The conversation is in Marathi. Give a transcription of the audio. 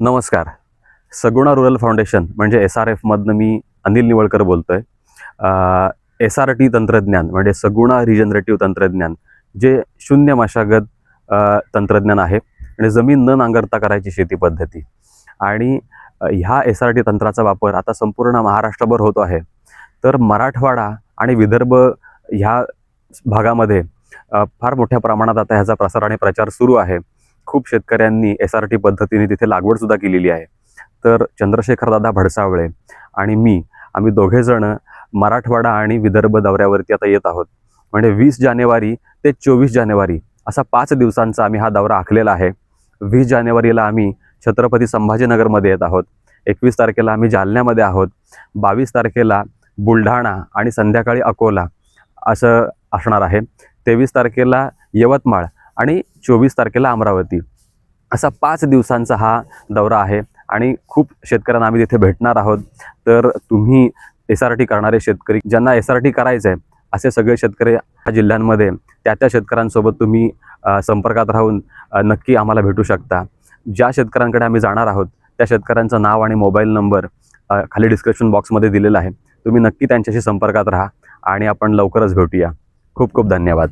नमस्कार. सगुणा रुरल फाउंडेशन म्हणजे एस आर एफमधनं मी अनिल निवळकर बोलतो आहे एस आर टी तंत्रज्ञान म्हणजे सगुणा रिजनरेटिव्ह तंत्रज्ञान जे शून्य मशागत तंत्रज्ञान आहे. म्हणजे जमीन न नांगरता करायची शेती पद्धती. आणि ह्या एस आर टी तंत्राचा वापर आता संपूर्ण महाराष्ट्रभर होतो आहे. तर मराठवाडा आणि विदर्भ ह्या भागामध्ये फार मोठ्या प्रमाणात आता ह्याचा प्रसार आणि प्रचार सुरू आहे. खूप शेतकऱ्यांनी एस आर टी पद्धतीने तिथे लागवडसुद्धा केलेली आहे. तर चंद्रशेखरदादा भडसावळे आणि मी आम्ही दोघेजण मराठवाडा आणि विदर्भ दौऱ्यावरती आता येत आहोत. म्हणजे वीस जानेवारी ते चोवीस जानेवारी असा पाच दिवसांचा आम्ही हा दौरा आखलेला आहे. वीस जानेवारीला आम्ही छत्रपती संभाजीनगरमध्ये येत आहोत. एकवीस तारखेला आम्ही जालन्यामध्ये आहोत. बावीस तारखेला बुलढाणा आणि संध्याकाळी अकोला असं असणार आहे. तेवीस तारखेला यवतमाळ आणि चोवीस तारखेला अमरावती. असा पाच दिवसांचा हा दौरा आहे आणि खूप शेतकऱ्यांना आम्ही तिथे भेटणार आहोत. तर तुम्ही एस आर टी करणारे शेतकरी ज्यांना एस आर टी करायचं आहे असे सगळे शेतकरी या जिल्ह्यांमध्ये त्या त्या शेतकऱ्यांसोबत तुम्ही संपर्कात राहून नक्की आम्हाला भेटू शकता. ज्या शेतकऱ्यांकडे आम्ही जाणार आहोत त्या शेतकऱ्यांचं नाव आणि मोबाईल नंबर खाली डिस्क्रिप्शन बॉक्समध्ये दिलेला आहे. तुम्ही नक्की त्यांच्याशी संपर्कात राहा आणि आपण लवकरच भेटूया. खूप खूप धन्यवाद.